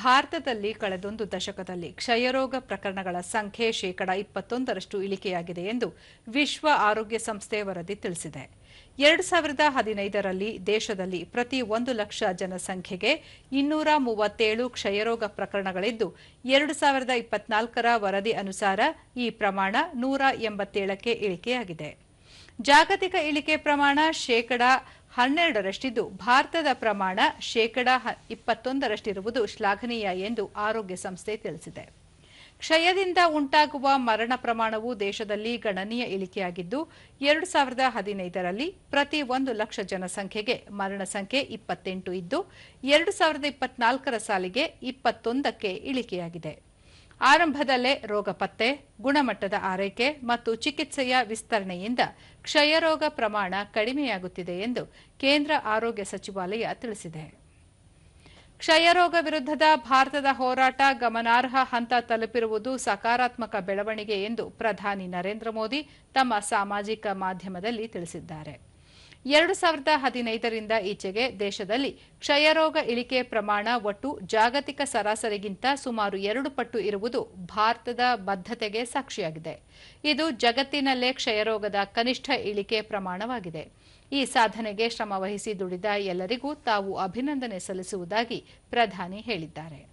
ಭಾರತದಲ್ಲಿ ಕಳೆದೊಂದು ದಶಕದಲ್ಲಿ ಕ್ಷಯರೋಗ ಪ್ರಕರಣಗಳ ಸಂಖ್ಯೆ ಶೇಕಡ ಇಪ್ಪತ್ತೊಂದರಷ್ಟು ಇಳಿಕೆಯಾಗಿದೆ ಎಂದು ವಿಶ್ವ ಆರೋಗ್ಯ ಸಂಸ್ಥೆ ವರದಿ ತಿಳಿಸಿದೆ. ಎರಡು ಸಾವಿರದ ಹದಿನೈದರಲ್ಲಿ ದೇಶದಲ್ಲಿ ಪ್ರತಿ ಒಂದು ಲಕ್ಷ ಜನಸಂಖ್ಯೆಗೆ ಇನ್ನೂರ ಮೂವತ್ತೇಳು ಕ್ಷಯರೋಗ ಪ್ರಕರಣಗಳಿದ್ದು, ಎರಡು ಸಾವಿರದ ಇಪ್ಪತ್ನಾಲ್ಕರ ವರದಿ ಅನುಸಾರ ಈ ಪ್ರಮಾಣ ನೂರ ಎಂಬತ್ತೇಳಕ್ಕೆ ಇಳಿಕೆಯಾಗಿದೆ. ಜಾಗತಿಕ ಇಳಿಕೆ ಪ್ರಮಾಣ ಶೇಕಡ ಹನ್ನೆರಡರಷ್ಟಿದ್ದು, ಭಾರತದ ಪ್ರಮಾಣ ಶೇಕಡ ಇಪ್ಪತ್ತೊಂದರಷ್ಟಿರುವುದು ಶ್ಲಾಘನೀಯ ಎಂದು ಆರೋಗ್ಯ ಸಂಸ್ಥೆ ತಿಳಿಸಿದೆ. ಕ್ಷಯದಿಂದ ಉಂಟಾಗುವ ಮರಣ ಪ್ರಮಾಣವು ದೇಶದಲ್ಲಿ ಗಣನೀಯ ಇಳಿಕೆಯಾಗಿದ್ದು, ಎರಡು ಸಾವಿರದ ಹದಿನೈದರಲ್ಲಿ ಪ್ರತಿ ಒಂದು ಲಕ್ಷ ಜನಸಂಖ್ಯೆಗೆ ಮರಣ ಸಂಖ್ಯೆ ಇಪ್ಪತ್ತೆಂಟು ಇದ್ದು, ಎರಡು ಸಾವಿರದ ಇಪ್ಪತ್ನಾಲ್ಕರ ಸಾಲಿಗೆ ಇಪ್ಪತ್ತೊಂದಕ್ಕೆ ಇಳಿಕೆಯಾಗಿದೆ. ಆರಂಭದಲ್ಲೇ ರೋಗ ಪತ್ತೆ, ಗುಣಮಟ್ಟದ ಆರೈಕೆ ಮತ್ತು ಚಿಕಿತ್ಸೆಯ ವಿಸ್ತರಣೆಯಿಂದ ಕ್ಷಯರೋಗ ಪ್ರಮಾಣ ಕಡಿಮೆಯಾಗುತ್ತಿದೆ ಎಂದು ಕೇಂದ್ರ ಆರೋಗ್ಯ ಸಚಿವಾಲಯ ತಿಳಿಸಿದೆ. ಕ್ಷಯರೋಗ ವಿರುದ್ಧದ ಭಾರತದ ಹೋರಾಟ ಗಮನಾರ್ಹ ಹಂತ ತಲುಪಿರುವುದು ಸಕಾರಾತ್ಮಕ ಬೆಳವಣಿಗೆ ಎಂದು ಪ್ರಧಾನಿ ನರೇಂದ್ರ ಮೋದಿ ತಮ್ಮ ಸಾಮಾಜಿಕ ಮಾಧ್ಯಮದಲ್ಲಿ ತಿಳಿಸಿದ್ದಾರೆ. ಎರಡು ಸಾವಿರದ ಹದಿನೈದರಿಂದ ಈಚೆಗೆ ದೇಶದಲ್ಲಿ ಕ್ಷಯರೋಗ ಇಳಿಕೆ ಪ್ರಮಾಣ ಒಟ್ಟು ಜಾಗತಿಕ ಸರಾಸರಿಗಿಂತ ಸುಮಾರು ಎರಡು ಪಟ್ಟು ಇರುವುದು ಭಾರತದ ಬದ್ಧತೆಗೆ ಸಾಕ್ಷಿಯಾಗಿದೆ. ಇದು ಜಗತ್ತಿನಲ್ಲೇ ಕ್ಷಯರೋಗದ ಕನಿಷ್ಠ ಇಳಿಕೆ ಪ್ರಮಾಣವಾಗಿದೆ. ಈ ಸಾಧನೆಗೆ ಶ್ರಮವಹಿಸಿ ದುಡಿದ ಎಲ್ಲರಿಗೂ ತಾವು ಅಭಿನಂದನೆ ಸಲ್ಲಿಸುವುದಾಗಿ ಪ್ರಧಾನಿ ಹೇಳಿದ್ದಾರೆ.